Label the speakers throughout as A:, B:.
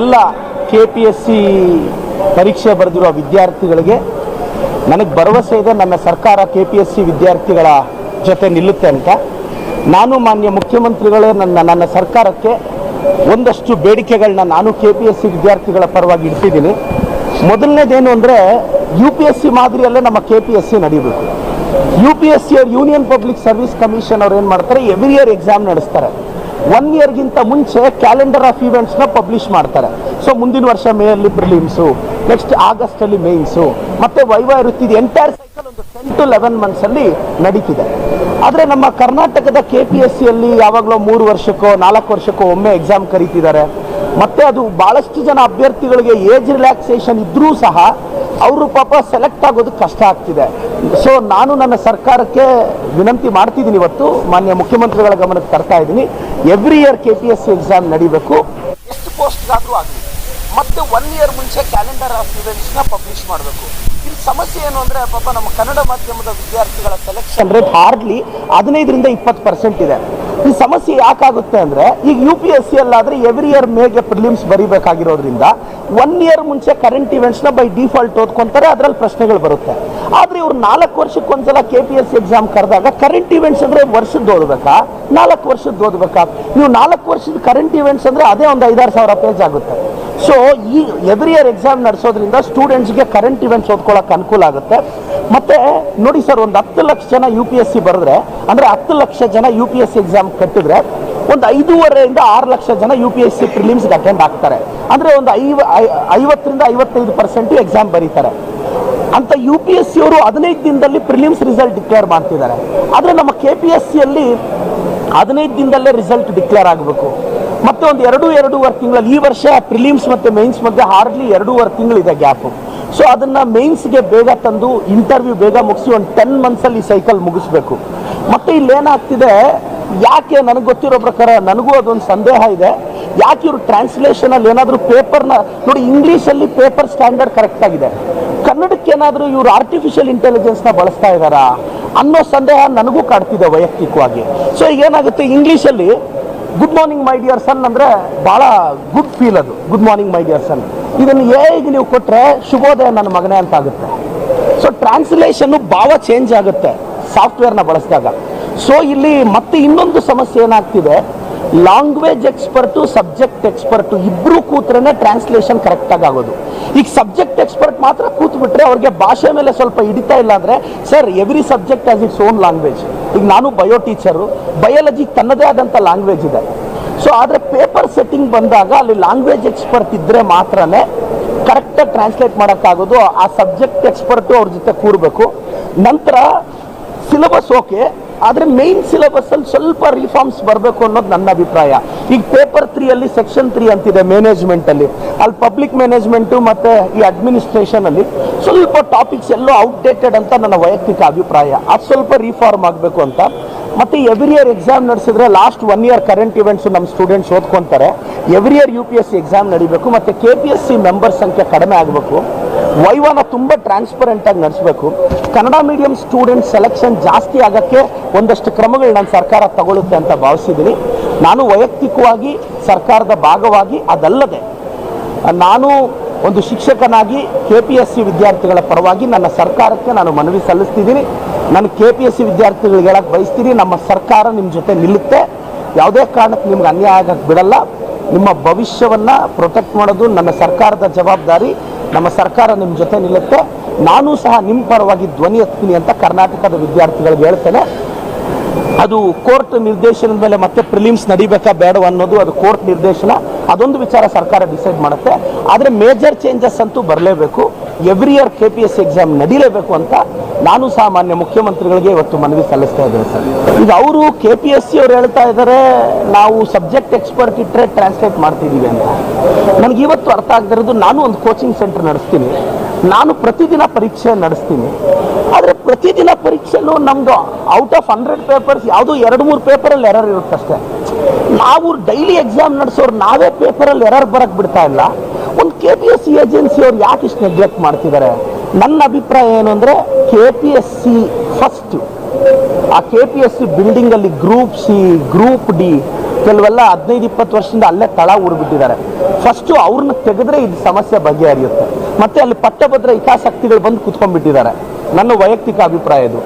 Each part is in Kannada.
A: ಎಲ್ಲ ಕೆ ಪಿ ಎಸ್ ಸಿ ಪರೀಕ್ಷೆ ಬರೆದಿರುವ ವಿದ್ಯಾರ್ಥಿಗಳಿಗೆ ನನಗೆ ಭರವಸೆ ಇದೆ ನನ್ನ ಸರ್ಕಾರ ಕೆ ಪಿ ಎಸ್ ಸಿ ವಿದ್ಯಾರ್ಥಿಗಳ ಜೊತೆ ನಿಲ್ಲುತ್ತೆ ಅಂತ. ನಾನು ಮಾನ್ಯ ಮುಖ್ಯಮಂತ್ರಿಗಳೇ ನನ್ನ ನನ್ನ ಸರ್ಕಾರಕ್ಕೆ ಒಂದಷ್ಟು ಬೇಡಿಕೆಗಳನ್ನ ನಾನು ಕೆ ಪಿ ಎಸ್ ಸಿ ವಿದ್ಯಾರ್ಥಿಗಳ ಪರವಾಗಿ ಇಡ್ತಿದ್ದೀನಿ. ಮೊದಲನೇದೇನು ಅಂದರೆ ಯು ಪಿ ಎಸ್ ಸಿ ಮಾದರಿಯಲ್ಲೇ ನಮ್ಮ ಕೆ ಪಿ ಎಸ್ ಸಿ ನಡೀಬೇಕು. ಯು ಪಿ ಎಸ್ ಸಿ ಅವ್ರ ಯೂನಿಯನ್ ಪಬ್ಲಿಕ್ ಸರ್ವಿಸ್ ಕಮಿಷನ್ ಅವ್ರು ಏನು ಮಾಡ್ತಾರೆ? ಎವ್ರಿ ಇಯರ್ ಎಕ್ಸಾಮ್ ನಡೆಸ್ತಾರೆ. ಒನ್ ಇಯರ್ಗಿಂತ ಮುಂಚೆ ಕ್ಯಾಲೆಂಡರ್ ಆಫ್ ಇವೆಂಟ್ಸ್ನ ಪಬ್ಲಿಷ್ ಮಾಡ್ತಾರೆ. ಸೊ ಮುಂದಿನ ವರ್ಷ ಮೇ ಅಲ್ಲಿ ಪ್ರಿಲಿಮ್ಸು ನೆಕ್ಸ್ಟ್ ಆಗಸ್ಟಲ್ಲಿ ಮೇನ್ಸು ಮತ್ತೆ ವೈವಾ ಇರುತ್ತಿದೆ ಎಂಟೈರ್ ಸೈಕಲ್ ಒಂದು ಟೆನ್ ಟು ಲೆವೆನ್ ಮಂತ್ಸಲ್ಲಿ ನಡೀತಿದೆ. ಆದರೆ ನಮ್ಮ ಕರ್ನಾಟಕದ ಕೆ ಪಿ ಎಸ್ ಸಿಯಲ್ಲಿ ಯಾವಾಗಲೂ ಮೂರು ವರ್ಷಕ್ಕೋ, ನಾಲ್ಕು ವರ್ಷಕ್ಕೋ ಒಮ್ಮೆ ಎಕ್ಸಾಮ್ ಕರೀತಿದ್ದಾರೆ. ಮತ್ತೆ ಅದು ಭಾಳಷ್ಟು ಜನ ಅಭ್ಯರ್ಥಿಗಳಿಗೆ ಏಜ್ ರಿಲ್ಯಾಕ್ಸೇಷನ್ ಇದ್ರೂ ಸಹ ಅವರು ಪಾಪ ಸೆಲೆಕ್ಟ್ ಆಗೋದು ಕಷ್ಟ ಆಗ್ತಿದೆ. ಸೊ ನಾನು ನನ್ನ ಸರ್ಕಾರಕ್ಕೆ ವಿನಂತಿ ಮಾಡ್ತಿದ್ದೀನಿ ಇವತ್ತು. ಮಾನ್ಯ ಮುಖ್ಯಮಂತ್ರಿಗಳ ಗಮನಕ್ಕೆ ತರ್ತಾ ಇದ್ದೀನಿ. Every year K P S C exam ನಡಿಬೇಕು. ಎಷ್ಟು ಪೋಸ್ಟ್ಗಾದರೂ ಆಗಲಿ. ಮತ್ತೆ ಒನ್ ಇಯರ್ ಮುಂಚೆ ಕ್ಯಾಲೆಂಡರ್ ಆಫ್ ಇವೆಂಟ್ಸ್ನ ಪಬ್ಲಿಷ್ ಮಾಡಬೇಕು. ಇಲ್ಲಿ ಸಮಸ್ಯೆ ಏನು ಅಂದರೆ, ಪಾಪ ನಮ್ಮ ಕನ್ನಡ ಮಾಧ್ಯಮದ ವಿದ್ಯಾರ್ಥಿಗಳ ಸೆಲೆಕ್ಷನ್ ರೇಟ್ ಹಾರ್ಡ್ಲಿ ಹದಿನೈದರಿಂದ ಇಪ್ಪತ್ತು ಪರ್ಸೆಂಟ್ ಇದೆ. ಈ ಸಮಸ್ಯೆ ಯಾಕಾಗುತ್ತೆ ಅಂದರೆ, ಈಗ ಯು ಪಿ ಎಸ್ ಸಿ ಅಲ್ಲಾದರೆ ಎವ್ರಿ ಇಯರ್ ಮೇಗೆ ಪ್ರಿಲಿಮ್ಸ್ ಬರೀಬೇಕಾಗಿರೋದ್ರಿಂದ ಒನ್ ಇಯರ್ ಮುಂಚೆ ಕರೆಂಟ್ ಇವೆಂಟ್ಸ್ನ ಬೈ ಡಿಫಾಲ್ಟ್ ಓದ್ಕೊಂತಾರೆ, ಅದರಲ್ಲಿ ಪ್ರಶ್ನೆಗಳು ಬರುತ್ತೆ. ಆದರೆ ಇವ್ರು ನಾಲ್ಕು ವರ್ಷಕ್ಕೊಂದ್ಸಲ K P S C exam ಕರೆದಾಗ ಕರೆಂಟ್ ಇವೆಂಟ್ಸ್ ಅಂದರೆ ವರ್ಷದ್ದು ಓದಬೇಕಾ? ನಾಲ್ಕು ವರ್ಷದ್ದು ಓದಬೇಕಾ? ನೀವು ನಾಲ್ಕು ವರ್ಷದ ಕರೆಂಟ್ ಇವೆಂಟ್ಸ್ ಅಂದರೆ ಅದೇ ಒಂದು ಐದಾರು ಸಾವಿರ ಪೇಜ್ ಆಗುತ್ತೆ. ಸೊ ಈ ಎವ್ರಿ ಇಯರ್ ಎಕ್ಸಾಮ್ ನಡೆಸೋದ್ರಿಂದ ಸ್ಟೂಡೆಂಟ್ಸ್ಗೆ ಕರೆಂಟ್ ಇವೆಂಟ್ಸ್ ಓದ್ಕೊಳ್ಳೋಕೆ ಅನುಕೂಲ ಆಗುತ್ತೆ. ಮತ್ತೆ ನೋಡಿ ಸರ್ ಒಂದು ಹತ್ತು ಲಕ್ಷ ಜನ ಯು ಪಿ ಎಸ್ ಸಿ ಬರೆದ್ರೆ, ಅಂದರೆ ಹತ್ತು ಲಕ್ಷ ಜನ U P S C exam ಕಟ್ಟಿದ್ರೆ, ಒಂದು ಐದೂವರೆಯಿಂದ ಆರು ಲಕ್ಷ ಜನ U P S C prelims attend ಆಗ್ತಾರೆ. ಅಂದರೆ ಒಂದು ಐವ ಐವತ್ತರಿಂದ ಐವತ್ತೈದು ಪರ್ಸೆಂಟು ಎಕ್ಸಾಮ್ ಬರೀತಾರೆ. ಅಂತ ಯು ಪಿ ಎಸ್ ಸಿ ಅವರು ಹದಿನೈದು ದಿನದಲ್ಲಿ ಪ್ರಿಲಿಮ್ಸ್ ರಿಸಲ್ಟ್ ಡಿಕ್ಲೇರ್ ಮಾಡ್ತಿದ್ದಾರೆ. ಆದರೆ ನಮ್ಮ ಕೆ ಪಿ ಎಸ್ ಸಿಯಲ್ಲಿ ಹದಿನೈದು ದಿನದಲ್ಲೇ ರಿಸಲ್ಟ್ ಡಿಕ್ಲೇರ್ ಆಗಬೇಕು. ಮತ್ತೆ ಒಂದು ಎರಡು, ಎರಡೂವರೆ ತಿಂಗಳಲ್ಲಿ ಈ ವರ್ಷ ಪ್ರಿಲಿಮ್ಸ್ ಮತ್ತು ಮೇನ್ಸ್ ಮಧ್ಯೆ ಹಾರ್ಡ್ಲಿ ಎರಡೂವರೆ ತಿಂಗಳಿದೆ ಗ್ಯಾಪು ಸೊ ಅದನ್ನು ಮೇನ್ಸ್ಗೆ ಬೇಗ ತಂದು ಇಂಟರ್ವ್ಯೂ ಬೇಗ ಮುಗಿಸಿ ಒಂದು ಟೆನ್ ಮಂತ್ಸಲ್ಲಿ ಈ ಸೈಕಲ್ ಮುಗಿಸ್ಬೇಕು. ಮತ್ತೆ ಇಲ್ಲೇನಾಗ್ತಿದೆ ಯಾಕೆ ನನಗೆ ಗೊತ್ತಿರೋ ಪ್ರಕಾರ ನನಗೂ ಅದೊಂದು ಸಂದೇಹ ಇದೆ. ಯಾಕೆ ಇವರು ಟ್ರಾನ್ಸ್ಲೇಷನಲ್ಲಿ ಏನಾದರೂ ಪೇಪರ್ನ ನೋಡಿ ಇಂಗ್ಲೀಷಲ್ಲಿ ಪೇಪರ್ ಸ್ಟ್ಯಾಂಡರ್ಡ್ ಕರೆಕ್ಟ್ ಆಗಿದೆ. ಕನ್ನಡಕ್ಕೆ ಏನಾದರೂ ಇವರು ಆರ್ಟಿಫಿಷಿಯಲ್ ಇಂಟೆಲಿಜೆನ್ಸ್ನ ಬಳಸ್ತಾ ಇದ್ದಾರಾ ಅನ್ನೋ ಸಂದೇಹ ನನಗೂ ಕಾಡ್ತಿದೆ ವೈಯಕ್ತಿಕವಾಗಿ. ಸೊ ಈಗ ಏನಾಗುತ್ತೆ ಇಂಗ್ಲೀಷಲ್ಲಿ good morning my dear son ಅಂದರೆ ಭಾಳ ಗುಡ್ ಫೀಲ್ ಅದು. Good morning my dear son ಇದನ್ನು ಹೇಗೆ ನೀವು ಕೊಟ್ಟರೆ ಶುಭೋದಯ ನನ್ನ ಮಗನೇ ಅಂತ ಆಗುತ್ತೆ ಸೊ ಟ್ರಾನ್ಸ್ಲೇಷನ್ನು ಭಾವ ಚೇಂಜ್ ಆಗುತ್ತೆ ಸಾಫ್ಟ್ವೇರ್ನ ಬಳಸಿದಾಗ. ಸೊ ಇಲ್ಲಿ ಮತ್ತೆ ಇನ್ನೊಂದು ಸಮಸ್ಯೆ ಏನಾಗ್ತಿದೆ? ಲ್ಯಾಂಗ್ವೇಜ್ ಎಕ್ಸ್ಪರ್ಟು ಸಬ್ಜೆಕ್ಟ್ ಎಕ್ಸ್ಪರ್ಟು ಇಬ್ಬರು ಕೂತ್ರೆ ಟ್ರಾನ್ಸ್ಲೇಷನ್ ಕರೆಕ್ಟಾಗಿ ಆಗೋದು. ಈಗ ಸಬ್ಜೆಕ್ಟ್ ಎಕ್ಸ್ಪರ್ಟ್ ಮಾತ್ರ ಕೂತ್ಬಿಟ್ರೆ ಅವ್ರಿಗೆ ಭಾಷೆ ಮೇಲೆ ಸ್ವಲ್ಪ ಹಿಡಿತಾ ಇಲ್ಲ ಅಂದರೆ sir every subject has its own language ಈಗ ನಾನು ಬಯೋ ಟೀಚರು ಬಯಾಲಜಿ ತನ್ನದೇ ಆದಂಥ ಲ್ಯಾಂಗ್ವೇಜ್ ಇದೆ. ಸೊ ಆದರೆ ಪೇಪರ್ ಸೆಟ್ಟಿಂಗ್ ಬಂದಾಗ ಅಲ್ಲಿ ಲ್ಯಾಂಗ್ವೇಜ್ ಎಕ್ಸ್ಪರ್ಟ್ ಇದ್ದರೆ ಮಾತ್ರನೇ ಕರೆಕ್ಟಾಗಿ ಟ್ರಾನ್ಸ್ಲೇಟ್ ಮಾಡೋಕ್ಕಾಗೋದು, ಆ ಸಬ್ಜೆಕ್ಟ್ ಎಕ್ಸ್ಪರ್ಟು ಅವ್ರ ಜೊತೆ ಕೂರಬೇಕು. ನಂತರ ಸಿಲೆಬಸ್ ಓಕೆ ಆದರೆ ಮೇನ್ ಸಿಲೆಬಸ್ಸಲ್ಲಿ ಸ್ವಲ್ಪ ರಿಫಾರ್ಮ್ಸ್ ಬರಬೇಕು ಅನ್ನೋದು ನನ್ನ ಅಭಿಪ್ರಾಯ. ಈಗ ಪೇಪರ್ ತ್ರೀಯಲ್ಲಿ ಸೆಕ್ಷನ್ ತ್ರೀ ಅಂತಿದೆ ಮ್ಯಾನೇಜ್ಮೆಂಟ್ ಅಲ್ಲಿ. ಪಬ್ಲಿಕ್ ಮ್ಯಾನೇಜ್ಮೆಂಟು ಮತ್ತೆ ಈ ಅಡ್ಮಿನಿಸ್ಟ್ರೇಷನ್ ಅಲ್ಲಿ ಸ್ವಲ್ಪ ಟಾಪಿಕ್ಸ್ ಎಲ್ಲೋ ಔಟ್ಡೇಟೆಡ್ ಅಂತ ನನ್ನ ವೈಯಕ್ತಿಕ ಅಭಿಪ್ರಾಯ. ಅದು ಸ್ವಲ್ಪ ರಿಫಾರ್ಮ್ ಆಗಬೇಕು ಅಂತ. ಮತ್ತೆ ಎವ್ರಿ ಇಯರ್ ಎಕ್ಸಾಮ್ ನಡೆಸಿದ್ರೆ last one year current events ನಮ್ಮ students ಓದ್ಕೊಂತಾರೆ. Every year U P S C exam ನಡಿಬೇಕು. ಮತ್ತೆ K P S C member ಸಂಖ್ಯೆ ಕಡಿಮೆ ಆಗಬೇಕು. ವೈವಾನ ತುಂಬ ಟ್ರಾನ್ಸ್ಪರೆಂಟಾಗಿ ನಡೆಸಬೇಕು. ಕನ್ನಡ ಮೀಡಿಯಂ ಸ್ಟೂಡೆಂಟ್ ಸೆಲೆಕ್ಷನ್ ಜಾಸ್ತಿ ಆಗೋಕ್ಕೆ ಒಂದಷ್ಟು ಕ್ರಮಗಳು ನಾನು ಸರ್ಕಾರ ತಗೊಳ್ಳುತ್ತೆ ಅಂತ ಭಾವಿಸಿದ್ದೀನಿ. ನಾನು ವೈಯಕ್ತಿಕವಾಗಿ ಸರ್ಕಾರದ ಭಾಗವಾಗಿ ಅದಲ್ಲದೆ, ನಾನು ಒಂದು ಶಿಕ್ಷಕನಾಗಿ ಕೆ ಪಿ ಎಸ್ ಸಿ ವಿದ್ಯಾರ್ಥಿಗಳ ಪರವಾಗಿ ನನ್ನ ಸರ್ಕಾರಕ್ಕೆ ನಾನು ಮನವಿ ಸಲ್ಲಿಸ್ತಿದ್ದೀನಿ. ನಾನು ಕೆ ಪಿ ಎಸ್ ಸಿ ವಿದ್ಯಾರ್ಥಿಗಳಿಗೆ ಹೇಳಕ್ಕೆ ಬಯಸ್ತೀನಿ. ನಮ್ಮ ಸರ್ಕಾರ ನಿಮ್ಮ ಜೊತೆ ನಿಲ್ಲುತ್ತೆ. ಯಾವುದೇ ಕಾರಣಕ್ಕೆ ನಿಮ್ಗೆ ಅನ್ಯಾಯ ಆಗಕ್ಕೆ ಬಿಡಲ್ಲ. ನಿಮ್ಮ ಭವಿಷ್ಯವನ್ನು ಪ್ರೊಟೆಕ್ಟ್ ಮಾಡೋದು ನನ್ನ ಸರ್ಕಾರದ ಜವಾಬ್ದಾರಿ. ನಮ್ಮ ಸರ್ಕಾರ ನಿಮ್ಮ ಜೊತೆ ನಿಲ್ಲುತ್ತೆ. ನಾನು ಸಹ ನಿಮ್ಮ ಪರವಾಗಿ ಧ್ವನಿ ಎತ್ತೀನಿ ಅಂತ ಕರ್ನಾಟಕದ ವಿದ್ಯಾರ್ಥಿಗಳಿಗೆ ಹೇಳ್ತೇನೆ. ಅದು ಕೋರ್ಟ್ ನಿರ್ದೇಶನದ ಮೇಲೆ ಮತ್ತೆ ಪ್ರಿಲಿಮ್ಸ್ ನಡಿಬೇಕಾ ಬೇಡ ಅನ್ನೋದು ಅದು ಕೋರ್ಟ್ ನಿರ್ದೇಶನ. ಅದೊಂದು ವಿಚಾರ ಸರ್ಕಾರ ಡಿಸೈಡ್ ಮಾಡುತ್ತೆ. ಆದರೆ ಮೇಜರ್ ಚೇಂಜಸ್ ಅಂತೂ ಬರಲೇಬೇಕು. Every year K P S exam ನಡೀಲೇಬೇಕು ಅಂತ ನಾನು ಸಾಮಾನ್ಯ ಮುಖ್ಯಮಂತ್ರಿಗಳಿಗೆ ಇವತ್ತು ಮನವಿ ಸಲ್ಲಿಸ್ತಾ ಇದ್ದೇನೆ ಸರ್. ಈಗ ಅವರು ಕೆ ಪಿ ಎಸ್ ಸಿ ಅವ್ರು ಹೇಳ್ತಾ ಇದ್ದಾರೆ, ನಾವು ಸಬ್ಜೆಕ್ಟ್ ಎಕ್ಸ್ಪರ್ಟ್ ಇಟ್ಟರೆ ಟ್ರಾನ್ಸ್ಲೇಟ್ ಮಾಡ್ತಿದ್ದೀವಿ ಅಂತ. ನನಗೆ ಇವತ್ತು ಅರ್ಥ ಆಗದಿರೋದು ನಾನು ಒಂದು ಕೋಚಿಂಗ್ ಸೆಂಟರ್ ನಡೆಸ್ತೀನಿ, ನಾನು ಪ್ರತಿದಿನ ಪರೀಕ್ಷೆ ನಡೆಸ್ತೀನಿ. ಆದರೆ ಪ್ರತಿದಿನ ಪರೀಕ್ಷೆಲ್ಲೂ ನಮ್ಮದು ಔಟ್ ಆಫ್ ಹಂಡ್ರೆಡ್ ಪೇಪರ್ಸ್ ಯಾವುದೋ ಎರಡು, ಮೂರು ಪೇಪರಲ್ಲಿ ಎರರ್ ಇರುತ್ತಷ್ಟೇ. ನಾವು ಡೈಲಿ ಎಕ್ಸಾಮ್ ನಡೆಸೋರು ನಾವೇ ಪೇಪರಲ್ಲಿ ಎರರ್ ಬರಕ್ಕೆ ಬಿಡ್ತಾ ಇಲ್ಲ. K P S C agency ಅವ್ರು ಯಾಕೆ ಇಷ್ಟು ನೆಗ್ಲೆಕ್ಟ್ ಮಾಡ್ತಿದ್ದಾರೆ ನನ್ನ ಅಭಿಪ್ರಾಯ ಏನು ಅಂದರೆ K P S C first ಆ ಕೆ ಪಿ ಎಸ್ ಸಿ ಬಿಲ್ಡಿಂಗಲ್ಲಿ ಗ್ರೂಪ್ ಸಿ ಗ್ರೂಪ್ ಡಿ ಕೆಲವೆಲ್ಲ ಹದಿನೈದು, ಇಪ್ಪತ್ತು ವರ್ಷದಿಂದ ಅಲ್ಲೇ ತಳ ಊರ್ಬಿಟ್ಟಿದ್ದಾರೆ. ಫಸ್ಟು ಅವ್ರನ್ನ ತೆಗೆದ್ರೆ ಇದು ಸಮಸ್ಯೆ ಬಗೆಹರಿಯುತ್ತೆ. ಮತ್ತೆ ಅಲ್ಲಿ ಪಟ್ಟಭದ್ರ ಹಿತಾಸಕ್ತಿಗಳು ಬಂದು ಕುತ್ಕೊಂಡ್ಬಿಟ್ಟಿದ್ದಾರೆ. ನನ್ನ ವೈಯಕ್ತಿಕ ಅಭಿಪ್ರಾಯ ಇದು.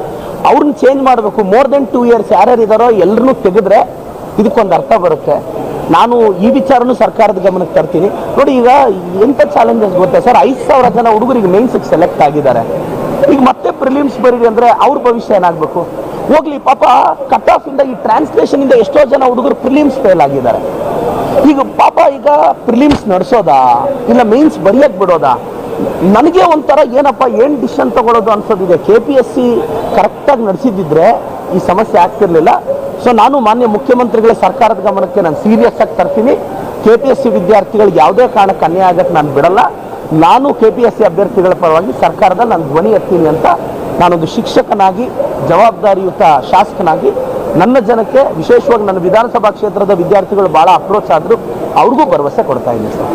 A: ಅವ್ರನ್ನ ಚೇಂಜ್ ಮಾಡಬೇಕು. ಮೋರ್ ದೆನ್ ಟೂ ಇಯರ್ಸ್ ಯಾರ್ಯಾರು ಇದ್ದಾರೋ ಎಲ್ಲರನ್ನೂ ತೆಗೆದ್ರೆ ಇದಕ್ಕೊಂದು ಅರ್ಥ ಬರುತ್ತೆ. ನಾನು ಈ ವಿಚಾರನೂ ಸರ್ಕಾರದ ಗಮನಕ್ಕೆ ತರ್ತೀನಿ. ನೋಡಿ, ಈಗ ಎಂಥ ಚಾಲೆಂಜಸ್ ಗೊತ್ತಾ? ಸರ್, ಐದು ಸಾವಿರ ಜನ ಹುಡುಗರಿಗೆ ಮೇನ್ಸಿಗೆ ಸೆಲೆಕ್ಟ್ ಆಗಿದ್ದಾರೆ. ಈಗ ಮತ್ತೆ ಪ್ರಿಲಿಮ್ಸ್ ಬರೀರಿ ಅಂದ್ರೆ ಅವ್ರ ಭವಿಷ್ಯ ಏನಾಗಬೇಕು? ಹೋಗ್ಲಿ, ಪಾಪ ಕಟ್ ಆಫ್ ಇಂದ ಈ ಟ್ರಾನ್ಸ್ಲೇಷನ್ ಇಂದ ಎಷ್ಟೋ ಜನ ಹುಡುಗರು ಪ್ರಿಲಿಮ್ಸ್ ಫೇಲ್ ಆಗಿದ್ದಾರೆ. ಈಗ ಪಾಪ ಈಗ ಪ್ರಿಲಿಮ್ಸ್ ನಡೆಸೋದಾ? ಇಲ್ಲ ಮೇನ್ಸ್ ಬರಿಯಕ್ ಬಿಡೋದಾ? ನನಗೆ ಒಂಥರ ಏನಪ್ಪ, ಏನು ಡಿಸಿಷನ್ ತಗೊಳ್ಳೋದು ಅನ್ಸೋದಿದೆ? ಕೆ ಪಿ ಎಸ್ ಸಿ ಕರೆಕ್ಟಾಗಿ ನಡೆಸಿದ್ದಿದ್ರೆ ಈ ಸಮಸ್ಯೆ ಆಗ್ತಿರ್ಲಿಲ್ಲ. ಸೊ ನಾನು ಮಾನ್ಯ ಮುಖ್ಯಮಂತ್ರಿಗಳ ಸರ್ಕಾರದ ಗಮನಕ್ಕೆ ನಾನು ಸೀರಿಯಸ್ ಆಗಿ ತರ್ತೀನಿ. ಕೆ ಪಿ ಎಸ್ ಸಿ ವಿದ್ಯಾರ್ಥಿಗಳಿಗೆ ಯಾವುದೇ ಕಾರಣಕ್ಕೆ ಅನ್ಯಾಯ ಆಗಕ್ಕೆ ನಾನು ಬಿಡಲ್ಲ. ನಾನು ಕೆ ಪಿ ಎಸ್ ಸಿ ಅಭ್ಯರ್ಥಿಗಳ ಪರವಾಗಿ ಸರ್ಕಾರದ ನಾನು ಧ್ವನಿ ಎತ್ತೀನಿ ಅಂತ ನಾನೊಂದು ಶಿಕ್ಷಕನಾಗಿ, ಜವಾಬ್ದಾರಿಯುತ ಶಾಸಕನಾಗಿ, ನನ್ನ ಜನಕ್ಕೆ ವಿಶೇಷವಾಗಿ ನನ್ನ ವಿಧಾನಸಭಾ ಕ್ಷೇತ್ರದ ವಿದ್ಯಾರ್ಥಿಗಳು ಭಾಳ ಅಪ್ರೋಚ್ ಆದರೂ ಅವ್ರಿಗೂ ಭರವಸೆ ಕೊಡ್ತಾ ಇದ್ದೀನಿ ಸರ್.